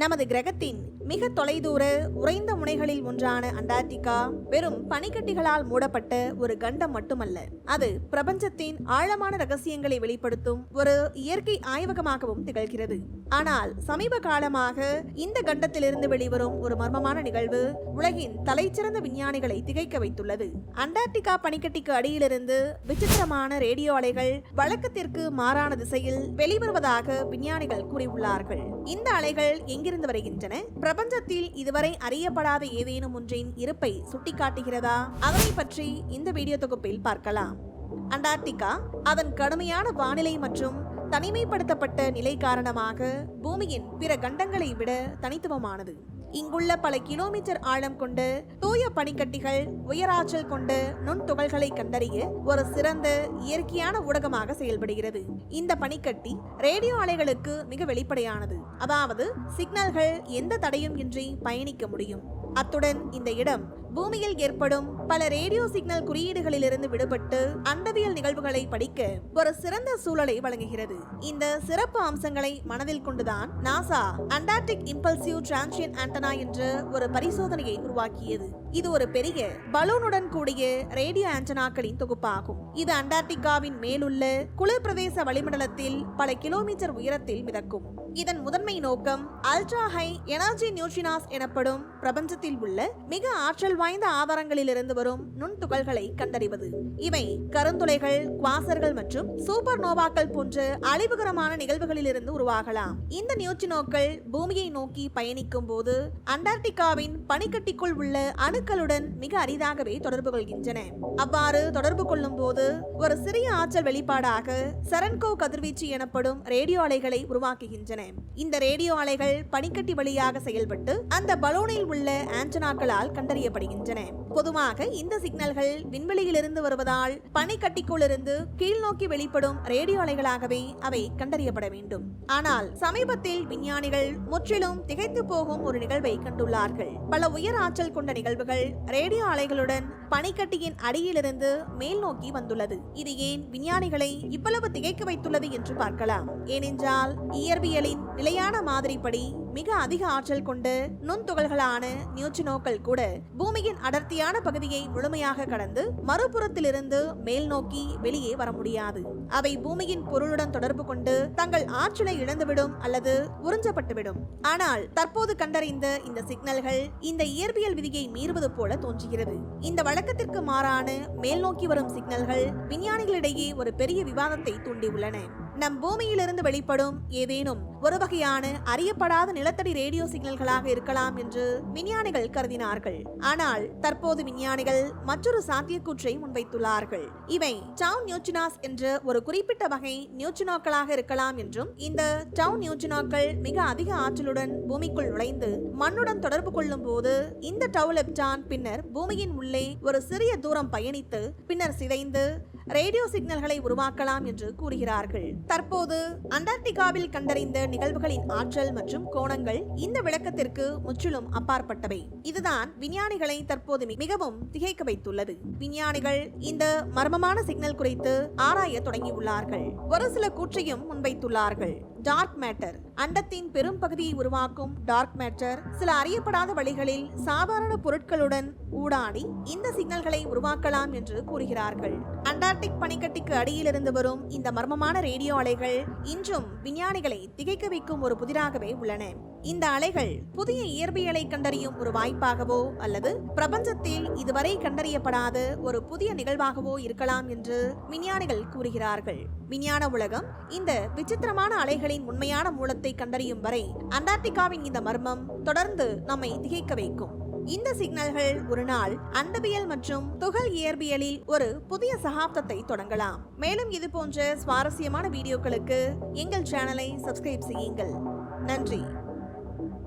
நமது கிரகத்தின் மிக தொலைதூர உறைந்த முனைகளில் ஒன்றான அண்டார்டிகா வெறும் பனிக்கட்டிகளால் மூடப்பட்ட ஒரு கண்டம் மட்டுமல்ல. அது பிரபஞ்சத்தின் ஆழமான ரகசியங்களை வெளிப்படுத்தும் ஒரு இயற்கை ஆய்வகமாகவும் திகழ்கிறது. ஆனால் சமீப காலமாக இந்த கண்டத்திலிருந்து வெளிவரும் ஒரு மர்மமான நிகழ்வு உலகின் தலைச்சிறந்த விஞ்ஞானிகளை திகைக்க வைத்துள்ளது. அண்டார்டிகா பனிக்கட்டிக்கு அடியிலிருந்து விசித்திரமான ரேடியோ அலைகள் வழக்கத்திற்கு மாறான திசையில் வெளிவருவதாக விஞ்ஞானிகள் கூறியுள்ளார்கள். இந்த அலைகள் எங்கிருந்து வருகின்றன? பிரபஞ்சத்தில் இதுவரை அறியப்படாத ஏதேனும் ஒன்றின் இருப்பை சுட்டிக்காட்டுகிறதா? அதனை பற்றி இந்த வீடியோ தொகுப்பில் பார்க்கலாம். அண்டார்டிகா அதன் கடுமையான வானிலை மற்றும் தனிமைப்படுத்தப்பட்ட நிலை காரணமாக பூமியின் பிற கண்டங்களை விட தனித்துவமானது. இங்குள்ள பல கிலோமீட்டர் ஆழம் கொண்டு தூய பனிக்கட்டிகள் உயராற்றல் கொண்டு நுண்துகள்களை கண்டறிய ஒரு சிறந்த இயற்கையான ஊடகமாக செயல்படுகிறது. இந்த பனிக்கட்டி ரேடியோ அலைகளுக்கு மிக வெளிப்படையானது. அதாவது சிக்னல்கள் எந்த தடையும் இன்றி பயணிக்க முடியும். அத்துடன் இந்த இடம் பூமியில் ஏற்படும் பல ரேடியோ சிக்னல் குறியீடுகளிலிருந்து விடுபட்டு அண்டவியல் நிகழ்வுகளை படிக்க ஒரு சிறந்த சூழலை வழங்குகிறது. இந்த சிறப்பு அம்சங்களை மனதில் கொண்டுதான் NASA Antarctic impulsive transient antenna என்ற ஒரு பரிசோதனையை உருவாக்கியது. இது ஒரு பெரிய பலூனுடன் கூடிய ரேடியோ ஆண்டனாக்களின் தொகுப்பாகும். இது அண்டார்டிகாவின் மேலுள்ள குளிர் பிரதேச வளிமண்டலத்தில் பல கிலோமீட்டர் உயரத்தில் மிதக்கும். இதன் முதன்மை நோக்கம் அல்ட்ரா ஹை எனர்ஜி நியூட்ரினாஸ் எனப்படும் பிரபஞ்சத்தில் உள்ள மிக ஆற்றல் வாய்ந்த ஆதாரங்களிலிருந்து வரும் நுண்துகள்களை கண்டறிவது. இவை கருந்துளைகள் குவாசர்கள் மற்றும் சூப்பர் நோவாக்கள் போன்ற அழிவுகரமான நிகழ்வுகளிலிருந்து உருவாகலாம். இந்த நியூட்ரினோக்கள் பூமியை நோக்கி பயணிக்கும் போது அண்டார்டிகாவின் பனிக்கட்டிக்குள் உள்ள அணுக்களுடன் மிக அரிதாகவே தொடர்பு கொள்கின்றன. அவ்வாறு தொடர்பு கொள்ளும் போது ஒரு சிறிய ஆற்றல் வெளிப்பாடாக சரன்கோ கதிர்வீச்சு எனப்படும் ரேடியோ அலைகளை உருவாக்குகின்றன. இந்த ரேடியோ அலைகள் பனிக்கட்டி வழியாக செயல்பட்டு அந்த பலூனில் உள்ள ஆண்டனாக்களால் வருகின்றன. பொதுவாக இந்த சிக்னல்கள் விண்வெளியிலிருந்து வருவதால் பனிக்கட்டிக்குள்ளிருந்து கீழ் நோக்கி வெளிப்படும் ரேடியோ அலைகளாகவே அவை கண்டறியப்பட வேண்டும். ஆனால் சமீபத்தில் விஞ்ஞானிகள் முற்றிலும் திகைத்து போகும் ஒரு நிகழ்வை கண்டுள்ளார்கள். பல உயர் ஆற்றல் கொண்ட நிகழ்வுகள் ரேடியோ அலைகளுடன் பனிக்கட்டியின் அடியிலிருந்து மேல் நோக்கி வந்துள்ளது. இது ஏன் விஞ்ஞானிகளை இவ்வளவு திகைக்க வைத்துள்ளது என்று பார்க்கலாம். ஏனென்றால் இயற்பியலின் நிலையான மாதிரிப்படி மிக அதிக ஆற்றல் கொண்டு நுண்துகள்களான நியூட்ரினோக்கள் கூட பூமியின் அடர்த்தியான பகுதியை முழுமையாக கடந்து மறுபுறத்திலிருந்து மேல் நோக்கி வெளியே வர முடியாது. அவை பூமியின் பொருளுடன் தொடர்பு கொண்டு தங்கள் ஆற்றலை இழந்துவிடும் அல்லது உறிஞ்சப்பட்டுவிடும். ஆனால் தற்போது கண்டறிந்த இந்த சிக்னல்கள் இந்த இயற்பியல் விதியை மீறுவது போல தோன்றுகிறது. இந்த வழக்கத்திற்கு மாறான மேல் நோக்கி வரும் சிக்னல்கள் விஞ்ஞானிகளிடையே ஒரு பெரிய விவாதத்தை தூண்டியுள்ளன. நம் பூமியிலிருந்து வெளிப்படும் ஏதேனும் ஒரு வகையான அறியப்படாத நிலத்தடி ரேடியோ சிக்னல்களாக இருக்கலாம் என்று விஞ்ஞானிகள் கருதினார்கள். ஆனால் தற்போது விஞ்ஞானிகள் மற்றொரு சாத்தியக்கூற்றை முன்வைத்துள்ளார்கள். இவை டவுன் நியூச்சினாஸ் என்ற ஒரு குறிப்பிட்ட வகை நியூட்ரினோக்களாக இருக்கலாம் என்றும் இந்த டவுன் நியூட்ரினோக்கள் மிக அதிக ஆற்றலுடன் பூமிக்குள் நுழைந்து மண்ணுடன் தொடர்பு கொள்ளும் போது இந்த டவுலெப்டான் பின்னர் பூமியின் உள்ளே ஒரு சிறிய தூரம் பயணித்து பின்னர் சிதைந்து ரேடியோ சிக்னல்களை உருவாக்கலாம் என்று கூறுகிறார்கள். தற்போது அண்டார்டிகாவில் கண்டறிந்த நிகழ்வுகளின் ஆற்றல் மற்றும் கோணங்கள் இந்த விளக்கத்திற்கு முற்றிலும் அப்பாற்பட்டவை. இதுதான் விஞ்ஞானிகளை தற்போது மிகவும் திகைக்க வைத்துள்ளது. விஞ்ஞானிகள் இந்த மர்மமான சிக்னல் குறித்து ஆராய தொடங்கியுள்ளார்கள். ஒரு சில கூற்றையும் முன்வைத்துள்ளார்கள். டார்க் மேட்டர் அண்டத்தின் பெரும் பகுதியை உருவாக்கும் டார்க் மேட்டர் சில அறியப்படாத வழிகளில் சாதாரண பொருட்களுடன் ஊடாடி இந்த சிக்னல்களை உருவாக்கலாம் என்று கூறுகிறார்கள். அண்டார்டிக் பனிக்கட்டிக்கு அடியிலிருந்து வரும் இந்த மர்மமான ரேடியோ அலைகள் இன்றும் விஞ்ஞானிகளை திகைக்க வைக்கும் ஒரு புதிராகவே உள்ளன. இந்த அலைகள் புதிய இயற்பியலை கண்டறியும் ஒரு வாய்ப்பாகவோ அல்லது பிரபஞ்சத்தில் இதுவரை கண்டறியப்படாத ஒரு புதிய நிகழ்வாகவோ இருக்கலாம் என்று விஞ்ஞானிகள் கூறுகிறார்கள். விஞ்ஞான உலகம் இந்த விசித்திரமான அலைகளின் உண்மையான மூலத்தை கண்டறியும் வரை அண்டார்டிகாவின் இந்த மர்மம் தொடர்ந்து நம்மை திகைக்க வைக்கும். இந்த சிக்னல்கள் ஒரு நாள் அண்டவியல் மற்றும் துகள் இயற்பியலில் ஒரு புதிய சகாப்தத்தை தொடங்கலாம். மேலும் இது போன்ற சுவாரஸ்யமான வீடியோக்களுக்கு எங்கள் சேனலை சப்ஸ்கிரைப் செய்யுங்கள். நன்றி.